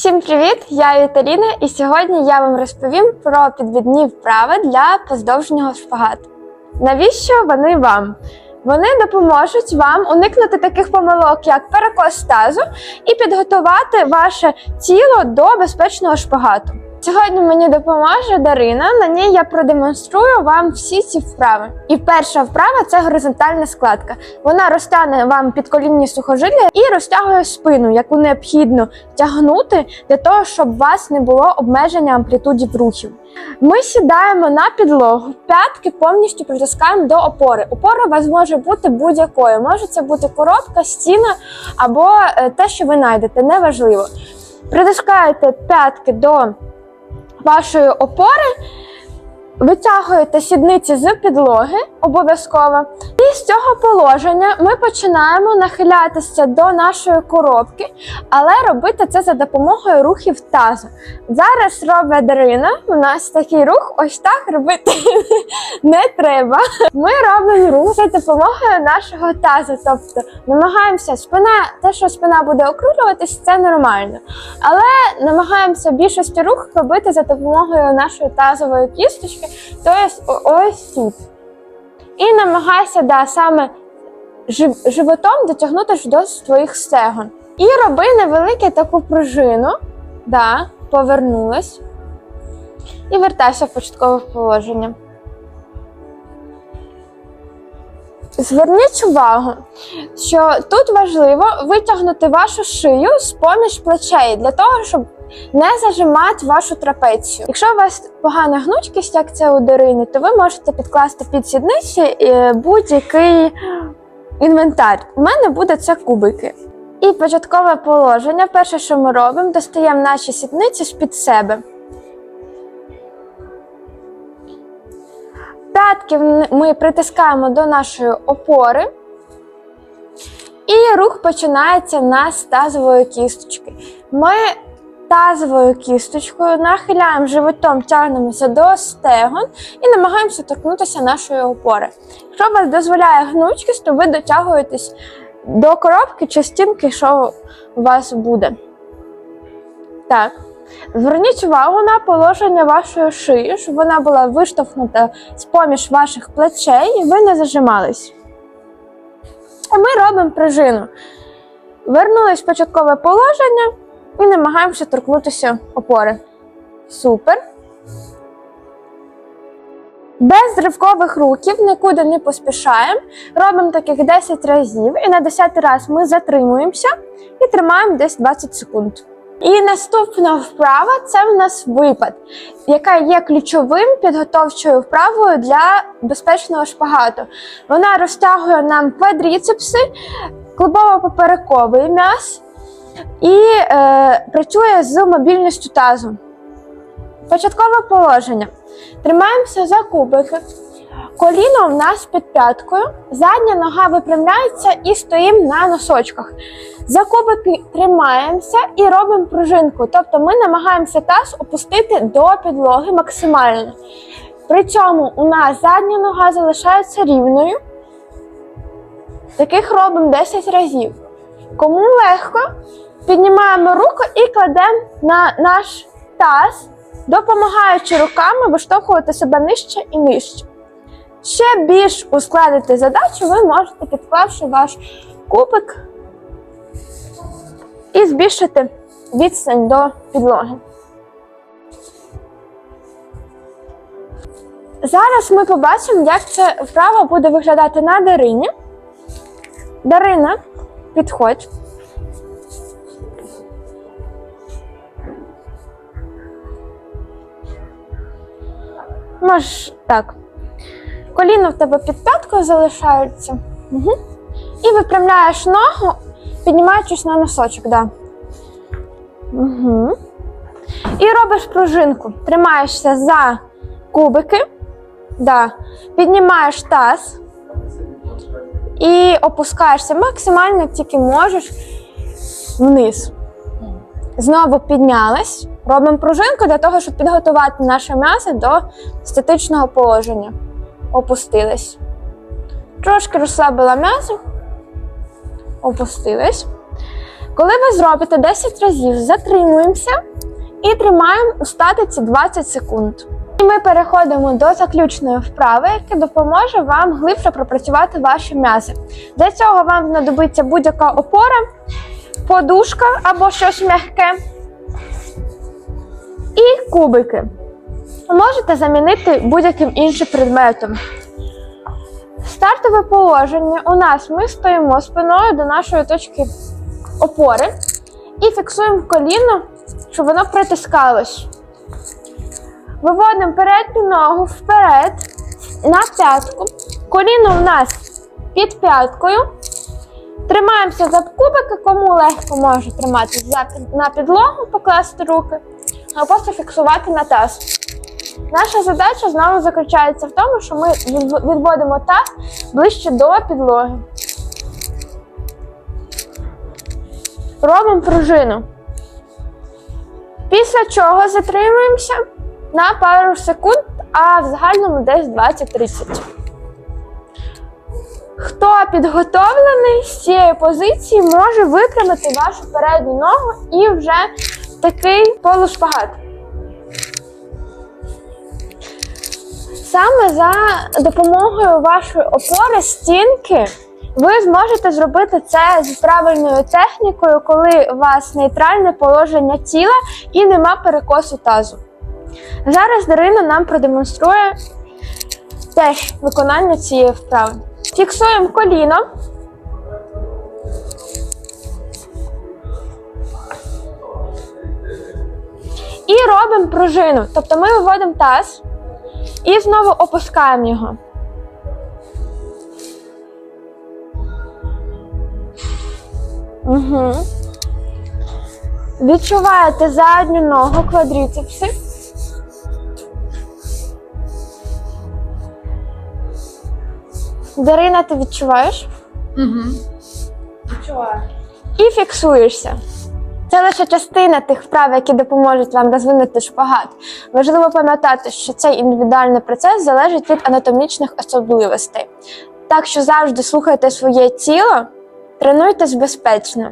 Всім привіт! Я Віталіна, і сьогодні я вам розповім про підвідні вправи для поздовжнього шпагату. Навіщо вони вам? Вони допоможуть вам уникнути таких помилок, як перекос тазу, і підготувати ваше тіло до безпечного шпагату. Сьогодні мені допоможе Дарина. На ній я продемонструю вам всі ці вправи. І перша вправа це горизонтальна складка. Вона розтягне вам підколінні сухожилля і розтягує спину, яку необхідно тягнути для того, щоб у вас не було обмеження амплітудів рухів. Ми сідаємо на підлогу, п'ятки повністю притискаємо до опори. Опора у вас може бути будь-якою. Може це бути коробка, стіна або е, те, що ви знайдете, неважливо. Притискаєте п'ятки до вашої опори, витягуєте сідниці з підлоги обов'язково. З цього положення ми починаємо нахилятися до нашої коробки, але робити це за допомогою рухів тазу. Зараз робить Дарина. У нас такий рух, ось так робити не треба. Ми робимо рух за допомогою нашого тазу. Тобто намагаємося спина, те, що спина буде округлюватись, це нормально. Але намагаємося більшості рух робити за допомогою нашої тазової кісточки, тобто ось тут. І намагайся да, саме животом дотягнути до своїх стегон. І роби невелику таку пружину. Да, повернулась. І вертайся в початкове положення. Зверніть увагу, що тут важливо витягнути вашу шию з поміж плечей для того, щоб не зажимати вашу трапецію. Якщо у вас погана гнучкість, як це у Дарини, то ви можете підкласти під сідниці е, будь-який інвентар. У мене буде це кубики. І початкове положення. Перше, що ми робимо, достаємо наші сідниці з-під себе. П'ятки ми притискаємо до нашої опори. І рух починається в нас з тазової кісточки. Ми тазовою кісточкою нахиляємо животом, тягнемося до стегон і намагаємося торкнутися нашої опори. Якщо вас дозволяє гнучкість, то ви дотягуєтесь до коробки чи стінки, що у вас буде. Так. Зверніть увагу на положення вашої шиї, щоб вона була виштовхнута з поміж ваших плечей і ви не зажимались. Ми робимо пружину. Вернулись в початкове положення і намагаємося торкнутися опори. Супер. Без ривкових рухів нікуди не поспішаємо. Робимо таких 10 разів, і на 10 раз ми затримуємося і тримаємо десь 20 секунд. І наступна вправа це в нас випад, яка є ключовим підготовчою вправою для безпечного шпагату. Вона розтягує нам квадріцепси, клубово-поперековий м'яз і е, працює з мобільністю тазу. Початкове положення. Тримаємося за кубики. Коліно в нас під п'яткою, задня нога випрямляється і стоїмо на носочках. За кубики тримаємося і робимо пружинку. Тобто ми намагаємося таз опустити до підлоги максимально. При цьому у нас задня нога залишається рівною. Таких робимо 10 разів. Кому легко, піднімаємо руку і кладемо на наш таз, допомагаючи руками виштовхувати себе нижче і нижче. Ще більш ускладнити задачу ви можете, підклавши ваш кубик і збільшити відстань до підлоги. Зараз ми побачимо, як ця вправа буде виглядати на Дарині. Дарина, підходь. Можеш так. Коліно в тебе під п'яткою залишається. Угу. І випрямляєш ногу, піднімаючись на носочок. Да. Угу. І робиш пружинку. Тримаєшся за кубики. Да. Піднімаєш таз і опускаєшся максимально, як тільки можеш вниз. Знову піднялась. Робимо пружинку для того, щоб підготувати наше м'ясо до статичного положення. Опустились. Трошки розслабила м'ясо. Опустились. Коли ви зробите 10 разів, затримуємося і тримаємо у статиці 20 секунд. І ми переходимо до заключної вправи, яка допоможе вам глибше пропрацювати ваші м'язи. Для цього вам знадобиться будь-яка опора, подушка або щось м'яке і кубики. Можете замінити будь-яким іншим предметом. Стартове положення у нас ми стоїмо спиною до нашої точки опори і фіксуємо коліно, щоб воно притискалось. Виводимо передню ногу вперед на п'ятку. Коліно у нас під п'яткою. Тримаємося за кубики, кому легко може триматися на підлогу, покласти руки, а просто фіксувати на таз. Наша задача знову заключається в тому, що ми відводимо таз ближче до підлоги. Робимо пружину. Після чого затримуємося на пару секунд, а в загальному десь 20-30. Хто підготовлений з цієї позиції, може випрямити вашу передню ногу і вже такий полушпагат. Саме за допомогою вашої опори стінки ви зможете зробити це з правильною технікою, коли у вас нейтральне положення тіла і нема перекосу тазу. Зараз Дарина нам продемонструє теж виконання цієї вправи. Фіксуємо коліно. І робимо пружину. Тобто ми виводимо таз і знову опускаємо його. Угу. Відчуваєте задню ногу, квадріцепси. Дарина, ти відчуваєш? Угу. Відчуваю. І фіксуєшся. Це лише частина тих вправ, які допоможуть вам розвинути шпагат. Важливо пам'ятати, що цей індивідуальний процес залежить від анатомічних особливостей. Так що завжди слухайте своє тіло, тренуйтесь безпечно.